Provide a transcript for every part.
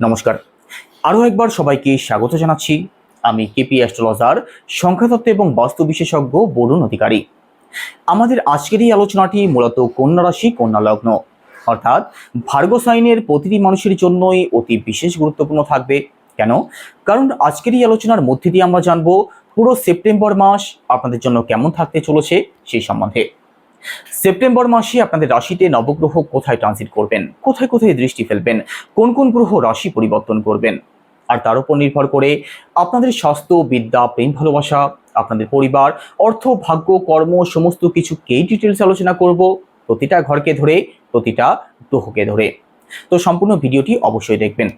নমস্কার। আরও একবার সবাইকে স্বাগত জানাচ্ছি। আমি কেপি অ্যাস্ট্রোলজার, সংখ্যাতত্ত্ব এবং বাস্তু বিশেষজ্ঞ বরুণ অধিকারী। আমাদের আজকের এই আলোচনাটি মূলত কন্যা রাশি, কন্যা লগ্ন। অর্থাৎ ভার্গ সাইনের প্রতিটি মানুষের জন্যই অতি বিশেষ গুরুত্বপূর্ণ থাকবে। কেন? কারণ আজকের এই আলোচনার মধ্যে দিয়ে আমরা জানব পুরো সেপ্টেম্বর মাস আপনাদের জন্য কেমন থাকতে চলেছে সেই সম্বন্ধে। সেপ্টেম্বর মাসে আপনাদের রাশিতে নবগ্রহ কোথায় ট্রানজিট করবেন? কোথায় কোথায় দৃষ্টি ফেলবেন? কোন কোন গ্রহ রাশি পরিবর্তন করবেন? আর তার উপর নির্ভর করে আপনাদের স্বাস্থ্য, বিদ্যা, প্রেম, ভালোবাসা, আপনাদের পরিবার, অর্থ, ভাগ্য, কর্ম, সমস্ত কিছুকেই ডিটেলস আলোচনা করব, প্রতিটা ঘরকে ধরে, প্রতিটা গ্রহকে ধরে। তো সম্পূর্ণ ভিডিওটি অবশ্যই দেখবেন।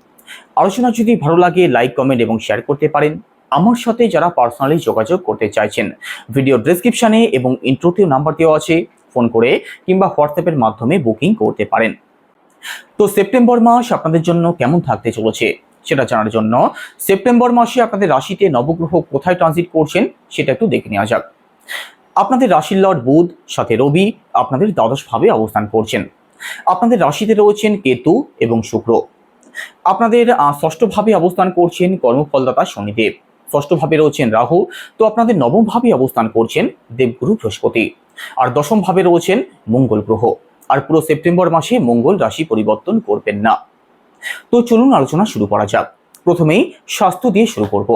আলোচনা যদি ভালো লাগে লাইক কমেন্ট এবং শেয়ার করতে পারেন। আমার সাথে যারা পার্সোনালি যোগাযোগ করতে চাইছেন ভিডিও ডেসক্রিপশনে এবং ইন্ট্রোতেও নাম্বার দেওয়া আছে ফোন করে কিংবা হোয়াটসঅ্যাপের মাধ্যমে বুকিং করতে পারেন। তো সেপ্টেম্বর মাস আপনাদের জন্য কেমন থাকতে চলেছে সেটা জানার জন্য সেপ্টেম্বর মাসে আপনাদের রাশিতে নবগ্রহ কোথায় ট্রানজিট করছেন সেটা একটু দেখে নেওয়া যাক। আপনাদের রাশির লর্ড বুধ, সাথে রবি আপনাদের দ্বাদশভাবে অবস্থান করছেন। আপনাদের রাশিতে রয়েছেন কেতু এবং শুক্র। আপনাদের ষষ্ঠভাবে অবস্থান করছেন কর্মফলদাতা শনিদেব। ষষ্ঠভাবে রয়েছেন রাহু। তো আপনাদের নবমভাবে অবস্থান করছেন দেবগুরু বৃহস্পতি। আর দশম ভাবে রয়েছেন মঙ্গল গ্রহ। আর পুরো সেপ্টেম্বর মাসে মঙ্গল রাশি পরিবর্তন করবেন না। তো চলুন আলোচনা শুরু করা যাক। প্রথমেই স্বাস্থ্য দিয়ে শুরু করব।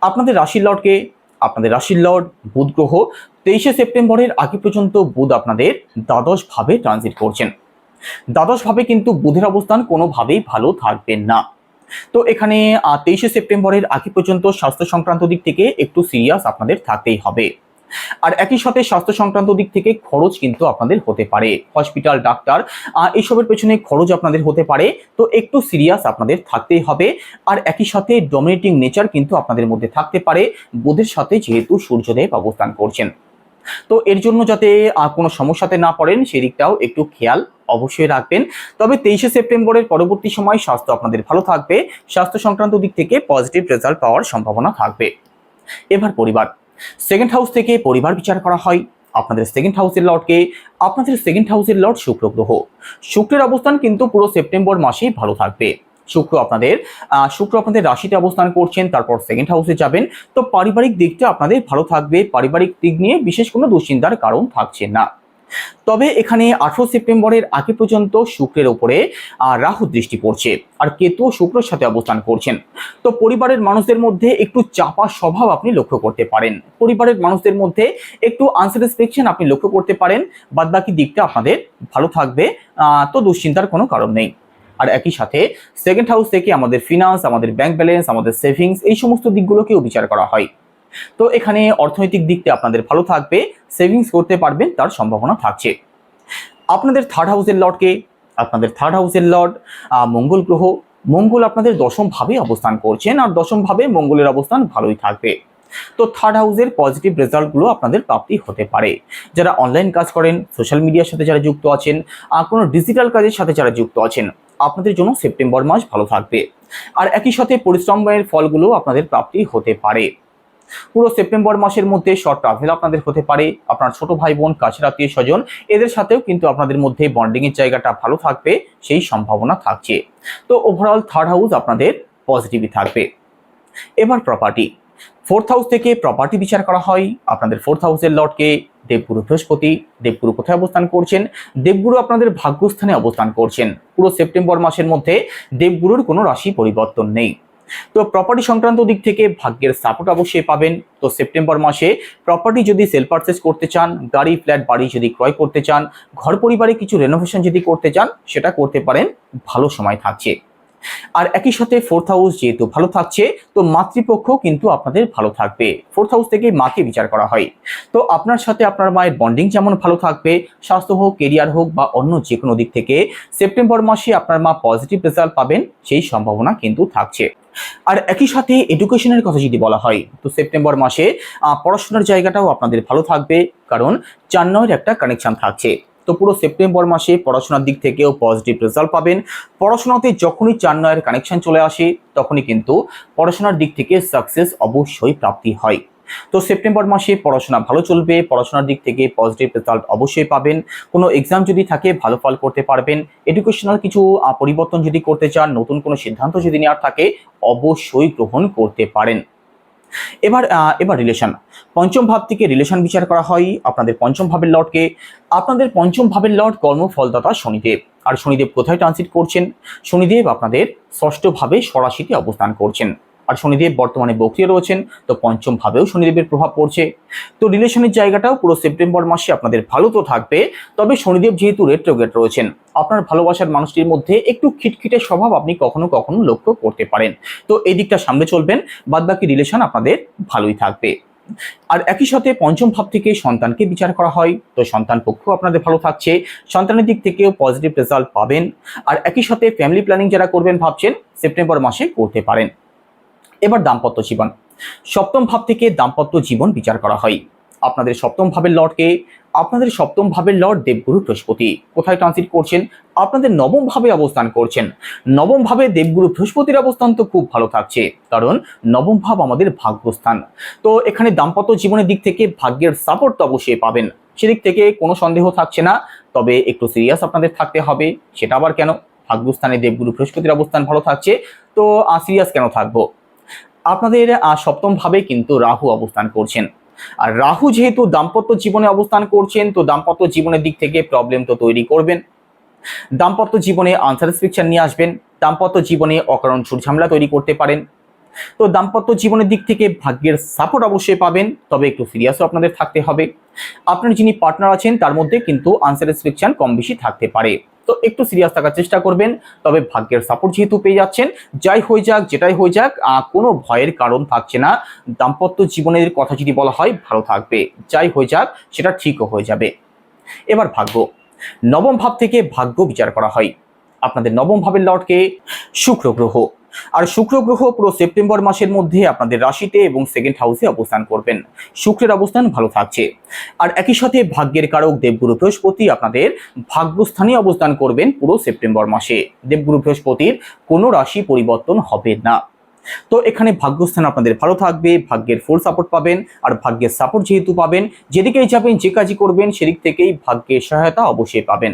আপনাদের রাশির লর্ডকে, আপনাদের রাশির লর্ড বুধ গ্রহ, তেইশে সেপ্টেম্বরের আগে পর্যন্ত বুধ আপনাদের দ্বাদশ ভাবে ট্রানজিট করছেন। দ্বাদশ ভাবে কিন্তু বুধের অবস্থান কোনোভাবেই ভালো থাকবেন না। তো এখানে তেইশে সেপ্টেম্বরের আগে পর্যন্ত স্বাস্থ্য সংক্রান্ত দিক থেকে একটু সিরিয়াস আপনাদের থাকতেই হবে। আর একই সাথে স্বাস্থ্য সংক্রান্ত দিক থেকে খরচ কিন্তু আপনাদের হতে পারে। হসপিটাল, ডাক্তার এইসবের পেছনে খরচ আপনাদের হতে পারে। তো একটু সিরিয়াস আপনাদের থাকতেই হবে। আর একই সাথে ডমিনেটিং নেচার কিন্তু আপনাদের মধ্যে থাকতে পারে। বোধের সাথে যেহেতু সূর্যদেব অবস্থান করছেন। তো এর জন্য যাতে কোনো সমস্যাতে না পড়েন, সেদিকটাও একটু খেয়াল অবশ্যই রাখবেন। তবে তেইশে সেপ্টেম্বরের পরবর্তী সময় স্বাস্থ্য আপনাদের ভালো থাকবে। স্বাস্থ্য সংক্রান্ত দিক থেকে পজিটিভ রেজাল্ট পাওয়ার সম্ভাবনা থাকবে। এবার পরিবার। সেকেন্ড হাউস থেকে পরিবার বিচার করা হয়। আপনাদের সেকেন্ড হাউসের লর্ডকে আপনাদের সেকেন্ড হাউসের লর্ড শুক্র গ্রহ। শুক্রের অবস্থান কিন্তু পুরো সেপ্টেম্বর মাসেই ভালো থাকবে। শুক্র আপনাদের শুক্র আপনাদের রাশিতে অবস্থান করছেন, তারপর সেকেন্ড হাউসে যাবেন। তো পারিবারিক দিকটা আপনাদের ভালো থাকবে, পারিবারিক দিক নিয়ে বিশেষ কোনো দুশ্চিন্তার কারণ থাকছে না। তবে এখানে আঠারো সেপ্টেম্বরের আগে পর্যন্ত শুক্রের ওপরে রাহু দৃষ্টি পড়ছে, আর কেতু শুক্রের সাথে অবস্থান করছেন। তো পরিবারের মানুষদের মধ্যে একটু চাপা স্বভাব আপনি লক্ষ্য করতে পারেন। পরিবারের মানুষদের মধ্যে একটু আনস্যাটিসফ্যাকশন আপনি লক্ষ্য করতে পারেন, বাদবাকি দিকটা আপনাদের ভালো থাকবে তো দুশ্চিন্তার কোনো কারণ নেই। আর একই সাথে সেকেন্ড হাউস থেকে আমাদের ফিনান্স আমাদের ব্যাংক ব্যালেন্স আমাদের সেভিংস এই সমস্ত দিকগুলোকেও বিচার করা হয়। তো এখানে অর্থনৈতিক দিকটা আপনাদের ভালো থাকবে সেভিংস করতে পারবেন, তার সম্ভাবনা থাকছে। আপনাদের থার্ড হাউসের লর্ডকে, আপনাদের থার্ড হাউসের লর্ড মঙ্গল গ্রহ, মঙ্গল আপনাদের দশম ভাবে অবস্থান করছেন, আর দশম ভাবে মঙ্গলের অবস্থান ভালোই থাকবে। তো থার্ড হাউসের পজিটিভ রেজাল্টগুলো আপনাদের প্রাপ্তি হতে পারে। যারা অনলাইন কাজ করেন সোশ্যাল মিডিয়ার সাথে যারা যুক্ত আছেন, আর কোনো ডিজিটাল কাজের সাথে যারা যুক্ত আছেন, আপনাদের জন্য সেপ্টেম্বর মাস ভালো থাকবে। আর একই সাথে পরিশ্রমের ফলগুলো আপনাদের প্রাপ্তি হতে পারে। পুরো সেপ্টেম্বর মাসের মধ্যে শর্ট ট্রাভেল আপনাদের হতে পারে। আপনার ছোট ভাই বোন কাছের আত্মীয় স্বজন, এদের সাথেও কিন্তু আপনাদের মধ্যে বন্ডিং এর জায়গাটা ভালো থাকবে, সেই সম্ভাবনা থাকছে। তো ওভারঅল থার্ড হাউস আপনাদের পজিটিভই থাকবে। এবার প্রপার্টি ফোর্থ হাউস থেকে প্রপার্টি বিচার করা হয়। আপনাদের ফোর্থ হাউসের লর্ডকে দেবগুরু বৃহস্পতি, দেবগুরু কোথায় অবস্থান করছেন? দেবগুরু আপনাদের ভাগ্যস্থানে অবস্থান করছেন। পুরো সেপ্টেম্বর মাসের মধ্যে দেবগুরুর কোনো রাশি পরিবর্তন নেই। তো প্রপার্টি সংক্রান্ত দিক থেকে ভাগ্যের সাপোর্ট অবশ্যই পাবেন। তো সেপ্টেম্বর মাসে প্রপার্টি যদি সেল পারচেস করতে চান, গাড়ি ফ্ল্যাট বাড়ি যদি ক্রয় করতে চান, ঘর পরিবারে কিছু রেনোভেশন যদি করতে চান, সেটা করতে পারেন। ভালো সময় থাকছে। আর একই সাথে ফোর্থ হাউস যেহেতু ভালো থাকছে, তো মাতৃপক্ষ কিন্তু আপনাদের ভালো থাকবে। ফোর্থ হাউস থেকে মাকে বিচার করা হয়। তো আপনার সাথে আপনার মায়ের বন্ডিং যেমন ভালো থাকবে, স্বাস্থ্য হোক কেরিয়ার হোক বা অন্য যে কোনো দিক থেকে, সেপ্টেম্বর মাসে আপনার মা পজিটিভ রেজাল্ট পাবেন, সেই সম্ভাবনা কিন্তু থাকছে। আর একই সাথে এডুকেশনের কথা যদি বলা হয়, তো সেপ্টেম্বর মাসে পড়াশোনার জায়গাটাও আপনাদের ভালো থাকবে, কারণ চার নয়ের একটা কানেকশন থাকছে। তো পুরো সেপ্টেম্বর মাসে পড়াশোনার দিক থেকেও পজিটিভ রেজাল্ট পাবেন। পড়াশোনাতে যখনই চার নয়ের কানেকশন চলে আসে, তখনই কিন্তু পড়াশোনার দিক থেকে সাকসেস অবশ্যই প্রাপ্তি হয়। তো সেপ্টেম্বর মাসে পড়াশোনা ভালো চলবে, পড়াশোনার দিক থেকে পজিটিভ রেজাল্ট অবশ্যই পাবেন। কোনো এক্সাম যদি থাকে, ভালো ফল করতে পারবেন। এডুকেশনাল কিছু পরিবর্তন যদি করতে চান, নতুন কোনো সিদ্ধান্ত যদি নেওয়ার থাকে, অবশ্যই গ্রহণ করতে পারেন। এবার এবার রিলেশন পঞ্চম ভাব থেকে রিলেশন বিচার করা হয় আপনাদের পঞ্চম ভাবের লর্ডকে আপনাদের পঞ্চম ভাবের লর্ড কর্মফলদাতা শনিদেব। আর শনিদেব কোথায় ট্রানজিট করছেন? শনিদেব আপনাদের ষষ্ঠ ভাবে সরাসিতে অবস্থান করছেন। আর শনিদেব বর্তমানে বক্রিয় রয়েছেন, তো পঞ্চম ভাবেও শনিদেবের প্রভাব পড়ছে। তো রিলেশনের জায়গাটাও পুরো সেপ্টেম্বর মাসে আপনাদের ভালো তো থাকবে, তবে শনিদেব যেহেতু রেট্রোগেট রয়েছেন, আপনার ভালোবাসার মানুষটির মধ্যে একটু খিটখিটে স্বভাব আপনি কখনো কখনো লক্ষ্য করতে পারেন। তো এই দিকটা সামনে চলবেন, বাদবাকি রিলেশন আপনাদের ভালোই থাকবে। আর একই সাথে পঞ্চম ভাব থেকে সন্তানকে বিচার করা হয়, তো সন্তান পক্ষ আপনাদের ভালো থাকছে, সন্তানের দিক থেকেও পজিটিভ রেজাল্ট পাবেন। আর একই সাথে ফ্যামিলি প্ল্যানিং যারা করবেন ভাবছেন, সেপ্টেম্বর মাসে করতে পারেন। এবার দাম্পত্য জীবন। সপ্তম ভাব থেকে দাম্পত্য জীবন বিচার করা হয়। আপনাদের সপ্তম ভাবের লর্ডকে আপনাদের সপ্তম ভাবের লর্ড দেবগুরু বৃহস্পতি। কোথায় ট্রানজিট করছেন? আপনাদের নবম ভাবে অবস্থান করছেন। নবম ভাবে দেবগুরু বৃহস্পতির অবস্থান তো খুব ভালো থাকছে। কারণ নবম ভাব আমাদের ভাগ্যস্থান। তো এখানে দাম্পত্য জীবনের দিক থেকে ভাগ্যের সাপোর্ট তো অবশ্যই পাবেন। সেদিক থেকে কোনো সন্দেহ থাকছে না। তবে একটু সিরিয়াস আপনাদের থাকতে হবে। সেটা আবার কেন? ভাগ্যস্থানে দেবগুরু বৃহস্পতির অবস্থান ভালো থাকছে। তো সিরিয়াস কেন থাকব? আপনাদের সপ্তম ভাবে কিন্তু রাহু অবস্থান করছেন। আর রাহু যেহেতু দাম্পত্য জীবনে অবস্থান করছেন, তো দাম্পত্য জীবনের দিক থেকে প্রবলেম তো তৈরি করবেন। দাম্পত্য জীবনে আনসাটিসফ্যাকশন নিয়ে আসবেন, দাম্পত্য জীবনে অকারণ ঝামেলা তৈরি করতে পারেন। তো দাম্পত্য জীবনের দিক থেকে ভাগ্যের সাপোর্ট অবশ্যই পাবেন, তবে একটু সিরিয়াসও আপনাদের থাকতে হবে। আপনার যিনি পার্টনার আছেন, তার মধ্যে কিন্তু আনস্যাটিসফ্যাকশন কম বেশি থাকতে পারে। তো একটু সিরিয়াস থাকার চেষ্টা করবেন, তবে ভাগ্যের সাপোর্ট যেহেতু পেয়ে যাচ্ছেন, যাই হয়ে যাক, যেটাই হয়ে যাক কোনো ভয়ের কারণ থাকছে না। দাম্পত্য জীবনের কথা যদি বলা হয়, ভালো থাকবে। যাই হয়ে যাক, সেটা ঠিকও হয়ে যাবে। এবার ভাগ্য। নবম ভাব থেকে ভাগ্য বিচার করা হয়। আপনাদের নবম ভাবের লর্ডকে শুক্র গ্রহ। আর শুক্র গ্রহ পুরো সেপ্টেম্বর মাসের মধ্যে আপনাদের রাশিতে এবং সেকেন্ড হাউসে অবস্থান করবেন। শুক্রের অবস্থান ভালো থাকছে। আর একই সাথে ভাগ্যের কারক দেবগুরু বৃহস্পতি আপনাদের ভাগ্যস্থানে অবস্থান করবেন পুরো সেপ্টেম্বর মাসে। দেবগুরু বৃহস্পতির কোনো রাশি পরিবর্তন হবে না। তো এখানে ভাগ্যস্থান আপনাদের ভালো থাকবে, ভাগ্যের ফুল সাপোর্ট পাবেন, আর ভাগ্যের সাপোর্ট যেহেতু পাবেন, যেদিকেই যাবেন, যে কাজই করবেন, সেদিক থেকেই ভাগ্যের সহায়তা অবশ্যই পাবেন।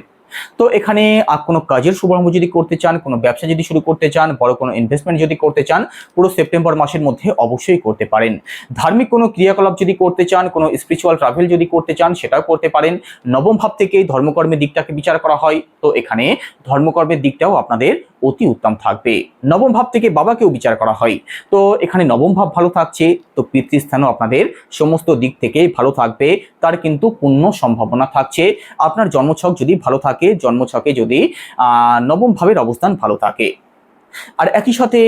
তো এখানে কোনো কাজের শুভারম্ভ যদি করতে চান, কোনো ব্যবসা যদি শুরু করতে চান, বড় কোনো ইনভেস্টমেন্ট যদি করতে চান, পুরো সেপ্টেম্বর মাসের মধ্যে অবশ্যই করতে পারেন। ধার্মিক কোনো ক্রিয়াকলাপ যদি করতে চান, কোনো স্পিরিচুয়াল ট্রাভেল যদি করতে চান, সেটাও করতে পারেন। নবম ভাব থেকে ধর্মকর্মের দিকটাকে বিচার করা হয়। তো এখানে ধর্মকর্মের দিকটাও আপনাদের অতি উত্তম থাকবে। নবম ভাব থেকে বাবাকেও বিচার করা হয়। তো এখানে নবম ভাব ভালো থাকছে, তো পিতৃস্থানও আপনাদের সমস্ত দিক থেকে ভালো থাকবে। তার কিন্তু পূর্ণ সম্ভাবনা থাকছে। আপনার জন্মছক যদি ভালো থাকে জন্মছকে যদি নবম ভাবের অবস্থান ভালো থাকে। আর একই সাথে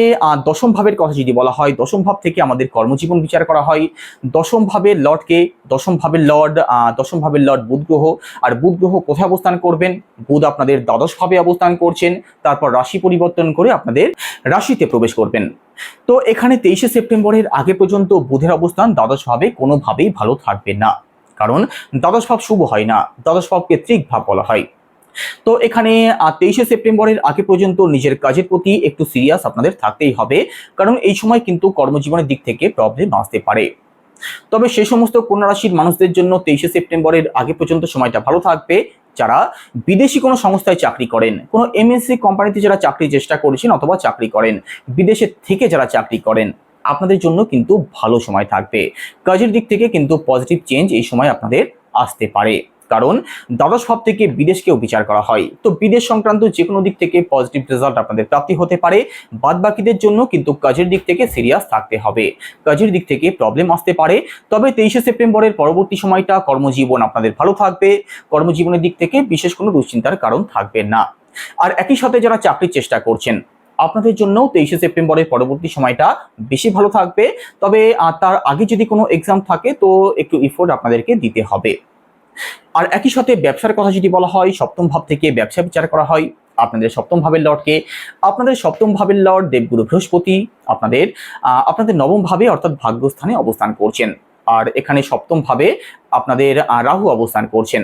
দশম ভাবের কথা যদি বলা হয়, দশম ভাব থেকে আমাদের কর্মজীবন বিচার করা হয়। দশম ভাবের লর্ডকে, দশম ভাবের লর্ড দশম ভাবের লর্ড বুধ গ্রহ আর বুধ গ্রহ কোথায় অবস্থান করবেন? বুধ আপনাদের দ্বাদশ ভাবে অবস্থান করছেন, তারপর রাশি পরিবর্তন করে আপনাদের রাশিতে প্রবেশ করবেন। তো এখানে তেইশে সেপ্টেম্বরের আগে পর্যন্ত বুধের অবস্থান দ্বাদশ ভাবে কোনোভাবেই ভালো থাকবে না। কারণ দ্বাদশ ভাব শুভ হয় না, দ্বাদশ ভাবকে ত্রিক ভাব বলা হয়। তো এখানে তেইশে সেপ্টেম্বরের আগে পর্যন্ত নিজের কাজের প্রতি একটু সিরিয়াস আপনাদের থাকতেই হবে। কারণ এই সময় কিন্তু কর্মজীবনের দিক থেকে প্রবলেম আসতে পারে। তবে সে সমস্ত কন্যা রাশির মানুষদের জন্য তেইশে সেপ্টেম্বরের আগে পর্যন্ত সময়টা ভালো থাকবে। যারা বিদেশি কোনো সংস্থায় চাকরি করেন, কোনো এমএসসি কোম্পানিতে যারা চাকরির চেষ্টা করেছেন অথবা চাকরি করেন, বিদেশে থেকে যারা চাকরি করেন, আপনাদের জন্য কিন্তু ভালো সময় থাকবে। কাজের দিক থেকে কিন্তু পজিটিভ চেঞ্জ এই সময় আপনাদের আসতে পারে। কারণ দ্বাদশ ভাব থেকে বিদেশকেও বিচার করা হয়। তো বিদেশ সংক্রান্ত যে কোনো দিক থেকে পজিটিভ রেজাল্ট আপনাদের প্রাপ্তি হতে পারে। বাদ বাকিদের জন্য কিন্তু কাজের দিক থেকে সিরিয়াস থাকতে হবে। কাজের দিক থেকে প্রবলেম আসতে পারে। তবে তেইশে সেপ্টেম্বরের পরবর্তী সময়টা কর্মজীবন আপনাদের ভালো থাকবে। কর্মজীবনের দিক থেকে বিশেষ কোনো দুশ্চিন্তার কারণ থাকবে না। আর একই সাথে যারা চাকরির চেষ্টা করছেন, আপনাদের জন্য তেইশে সেপ্টেম্বরের পরবর্তী সময়টা বেশি ভালো থাকবে। তবে তার আগে যদি কোনো এক্সাম থাকে, তো একটু ইফোর্ট আপনাদেরকে দিতে হবে। আর একই সাথে ব্যবসার কথা যদি বলা হয়, সপ্তম ভাব থেকে ব্যবসা বিচার করা হয়। আপনাদের সপ্তম ভাবের লর্ডকে, আপনাদের সপ্তম ভাবের লর্ড দেবগুরু বৃহস্পতি আপনাদের আপনাদের নবম ভাবে অর্থাৎ ভাগ্যস্থানে অবস্থান করছেন। আর এখানে সপ্তম ভাবে আপনাদের রাহু অবস্থান করছেন।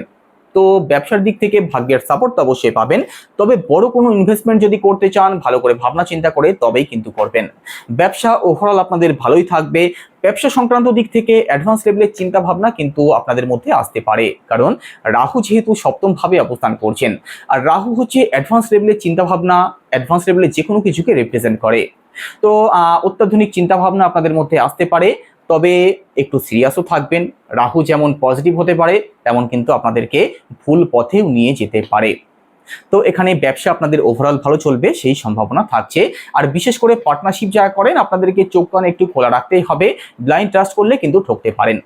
তো ব্যবসার দিক থেকে ভাগ্যের সাপোর্ট তো অবশ্যই পাবেন। তবে বড় কোনো ইনভেস্টমেন্ট যদি করতে চান, ভালো করে ভাবনা চিন্তা করে তবেই কিন্তু করবেন। ব্যবসা ওভারঅল আপনাদের ভালোই থাকবে। ব্যবসা সংক্রান্ত দিক থেকে অ্যাডভান্স লেভেলের চিন্তা ভাবনা কিন্তু আপনাদের মধ্যে আসতে পারে। কারণ রাহু যেহেতু সপ্তম ভাবে অবস্থান করছেন, আর রাহু হচ্ছে অ্যাডভান্স লেভেলের চিন্তা ভাবনা অ্যাডভান্স লেভেলের যে কোনো কিছুকে রিপ্রেজেন্ট করে। তো অত্যাধুনিক চিন্তা ভাবনা আপনাদের মধ্যে আসতে পারে। তবে একটু সিরিয়াসও থাকবেন। রাহু যেমন পজিটিভ হতে পারে, তেমন কিন্তু আপনাদেরকে ভুল পথেও নিয়ে যেতে পারে। তো এখানে ব্যবসা আপনাদের ওভারঅল ভালো চলবে, সেই সম্ভাবনা থাকছে। আর বিশেষ করে পার্টনারশিপ যারা করেন, আপনাদেরকে চোখ কান একটু খোলা রাখতেই হবে। ব্লাইন্ড ট্রাস্ট করলে কিন্তু ঠকতে পারেন।